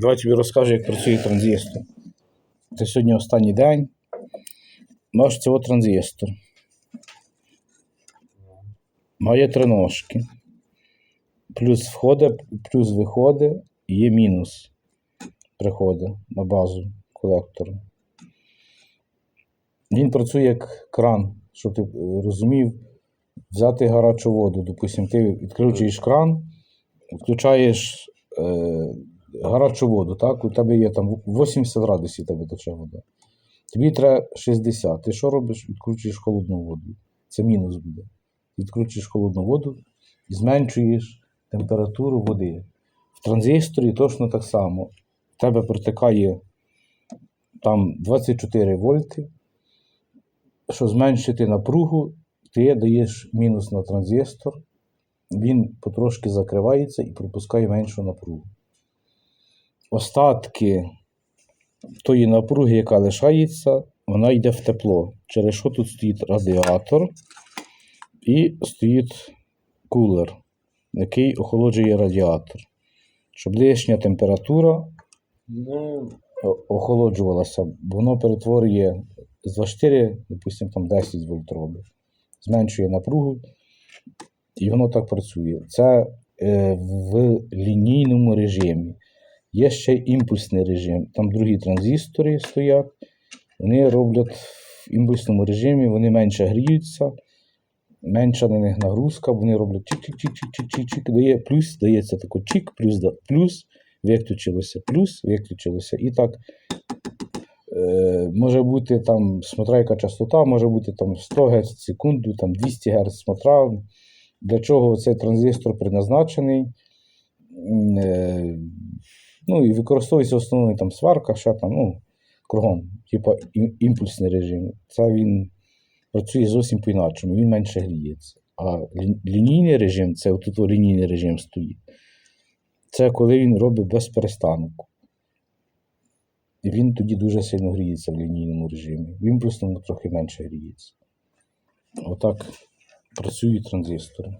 Давай тобі розкажу, як працює транзистор. Це сьогодні останній день. Наш цього транзистор. Має три ножки. Плюс входить, плюс виходить, є мінус. Приходить на базу колектора. Він працює як кран, щоб ти розумів, взяти гарячу воду. Допустим, ти відкручуєш кран, включаєш е, гарячу воду, так? У тебе є там 80 градусів тебе тече вода. Тобі треба 60. Ти що робиш? Відкручуєш холодну воду. Це мінус буде. Відкручуєш холодну воду і зменшуєш температуру води. В транзисторі точно так само. В тебе протикає там 24 вольти. Щоб зменшити напругу, ти даєш мінус на транзистор, він потрошки закривається і пропускає меншу напругу. Остатки тої напруги, яка лишається, вона йде в тепло. Через що тут стоїть радіатор і стоїть кулер, який охолоджує радіатор. Щоб лишня температура Ну, охолоджувалася, бо воно перетворює з 24, допустимо, там 10 вольт робить. Зменшує напругу, і воно так працює. Це е, в лінійному режимі. Є ще імпульсний режим. Там другі транзистори стоять. Вони роблять в імпульсному режимі, вони менше гріються, менша на них нагрузка, вони роблять чик-чик-чик-чик-чик-чик, дає плюс, дається тако чик, плюс, плюс, виключилося, плюс, виключилося. І так е, може бути там, смотря частота, може бути там 100 Гц в секунду, там 200 Гц, смотря. Для чого цей транзистор призначений. Е, ну і використовується в основному там сварка, ще там, ну, кругом, типа імпульсний режим. Це він працює зовсім по-інакшому, він менше гріється. А лінійний режим, це отут лінійний режим стоїть. Це коли він робить без перестанку. І він тоді дуже сильно гріється в лінійному режимі. В імпульсному трохи менше гріється. Отак працюють транзистори.